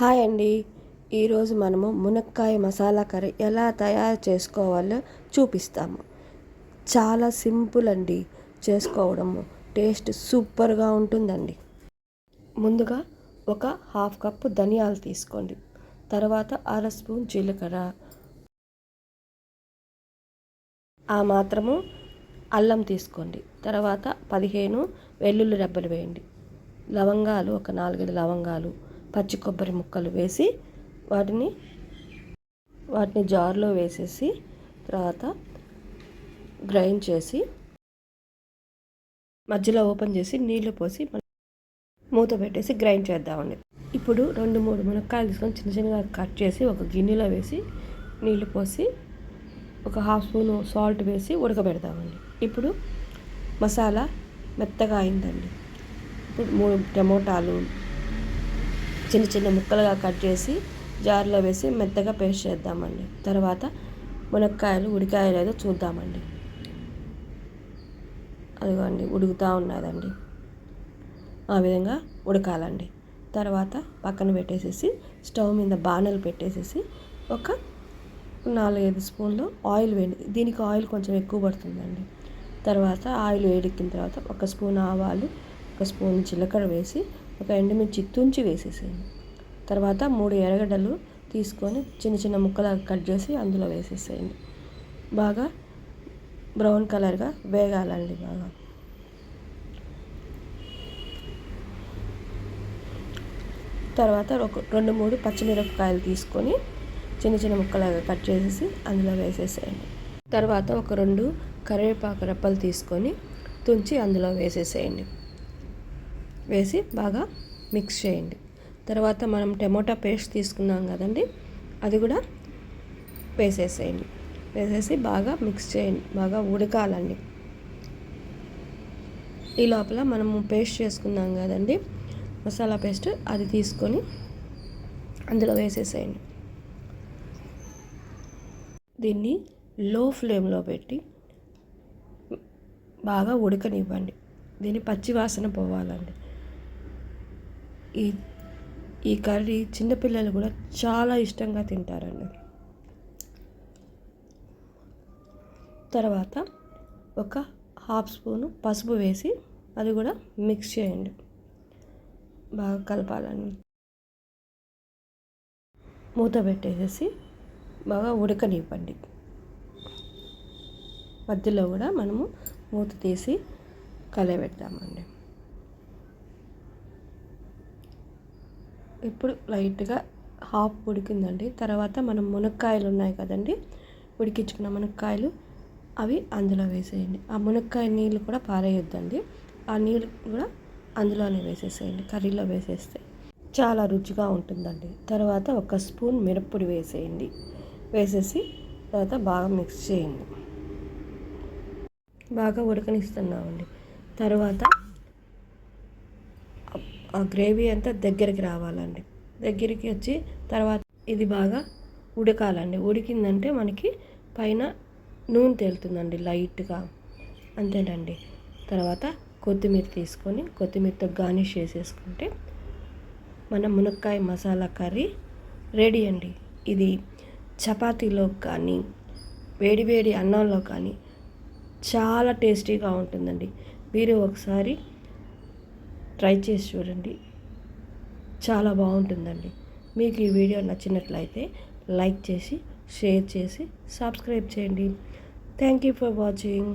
Hi అండి. ఈరోజు మనము మునక్కాయ మసాలా కర్రీ ఎలా తయారు చేసుకోవాలో చూపిస్తాము. చాలా సింపుల్ అండి చేసుకోవడము టేస్ట్ సూపర్గా ఉంటుందండి. ముందుగా ఒక హాఫ్ కప్పు ధనియాలు తీసుకోండి. తర్వాత అర స్పూన్ జీలకర్ర. ఆ మాత్రము అల్లం తీసుకోండి. తర్వాత పదిహేను వెల్లుల్లి రెబ్బలు వేయండి. లవంగాలు ఒక నాలుగైదు లవంగాలు. పచ్చి కొబ్బరి ముక్కలు వేసి వాటిని వాటిని జార్లో వేసేసి తర్వాత గ్రైండ్ చేసి మధ్యలో ఓపెన్ చేసి నీళ్ళు పోసి మూత పెట్టేసి గ్రైండ్ చేద్దామండి. ఇప్పుడు రెండు మూడు మునక్కాయలు తీసుకొని చిన్న చిన్నగా కట్ చేసి ఒక గిన్నెలో వేసి నీళ్ళు పోసి ఒక హాఫ్ స్పూన్ సాల్ట్ వేసి ఉడకబెడదామండి ఇప్పుడు మసాలా మెత్తగా అయిందండి. ఇప్పుడు మూడు టమోటాలు చిన్న చిన్న ముక్కలుగా కట్ చేసి జార్లో వేసి మెత్తగా పేస్ట్ చేద్దామండి. తర్వాత మునక్కాయలు ఉడికాయలు ఏదో చూద్దామండి. అదిగోండి ఉడుకుతూ ఉన్నదండి. ఆ విధంగా ఉడకాలండి. తర్వాత పక్కన పెట్టేసేసి స్టవ్ మీద బాణలు పెట్టేసేసి ఒక నాలుగైదు స్పూన్లు ఆయిల్ వేడి దీనికి ఆయిల్ కొంచెం ఎక్కువ పడుతుందండి. తర్వాత ఆయిల్ వేడెక్కిన తర్వాత ఒక స్పూన్ ఆవాలు ఒక స్పూన్ జీలకర్ర వేసి ఒక ఎండుమిర్చి తుంచి వేసేసేయండి. తర్వాత మూడు ఎర్రగడ్డలు తీసుకొని చిన్న చిన్న ముక్కలాగా కట్ చేసి అందులో వేసేసేయండి. బాగా బ్రౌన్ కలర్గా వేగాలండి బాగా. తర్వాత ఒక రెండు మూడు పచ్చిమిరపకాయలు తీసుకొని చిన్న చిన్న ముక్కలుగా కట్ చేసేసి అందులో వేసేసేయండి. తర్వాత ఒక రెండు కరివేపాకు రెప్పలు తీసుకొని తుంచి అందులో వేసేసేయండి. వేసి బాగా మిక్స్ చేయండి. తర్వాత మనం టమోటా పేస్ట్ తీసుకున్నాం కదండి అది కూడా వేసేసేయండి. వేసేసి బాగా మిక్స్ చేయండి బాగా ఉడకాలండి. ఈ లోపల మనము పేస్ట్ చేసుకున్నాం కదండి మసాలా పేస్ట్ అది తీసుకొని అందులో వేసేసేయండి. దీన్ని లో ఫ్లేమ్లో పెట్టి బాగా ఉడకనివ్వండి. దీన్ని పచ్చి వాసన పోవాలండి. ఈ ఈ కర్రీ చిన్నపిల్లలు కూడా చాలా ఇష్టంగా తింటారండి. తర్వాత ఒక హాఫ్ స్పూను పసుపు వేసి అది కూడా మిక్స్ చేయండి. బాగా కలపాలండి మూత పెట్టేసేసి బాగా ఉడకనివ్వండి. మధ్యలో కూడా మనము మూత తీసి కలబెడతామండి ఇప్పుడు లైట్గా హాఫ్ ఉడికిందండి. తర్వాత మనం మునక్కాయలు ఉన్నాయి కదండి ఉడికించుకున్న మునక్కాయలు అవి అందులో వేసేయండి. ఆ మునక్కాయ నీళ్ళు కూడా పారేయొద్దండి. ఆ నీళ్ళు కూడా అందులోనే వేసేసేయండి కర్రీలో వేసేస్తే చాలా రుచిగా ఉంటుందండి. తర్వాత ఒక స్పూన్ మిరప్పొడి వేసేయండి. వేసేసి తర్వాత బాగా మిక్స్ చేయండి. బాగా ఉడకనిస్తున్నామండి. తర్వాత గ్రేవీ అంతా దగ్గరికి రావాలండి. దగ్గరికి వచ్చి తర్వాత ఇది బాగా ఉడకాలండి. ఉడికిందంటే మనకి పైన నూనె తేలుతుందండి లైట్గా. అంతేనండి. తర్వాత కొత్తిమీర తీసుకొని కొత్తిమీరతో గార్నిష్ చేసేసుకుంటే మన మునక్కాయ మసాలా కర్రీ రెడీ అండి. ఇది చపాతీలో కానీ వేడివేడి అన్నంలో కానీ చాలా టేస్టీగా ఉంటుందండి. మీరు ఒకసారి ట్రై చేసి చూడండి. చాలా బాగుంటుందండి. మీకు ఈ వీడియో నచ్చినట్లయితే లైక్ చేసి షేర్ చేసి సబ్స్క్రైబ్ చేయండి. Thank you for watching.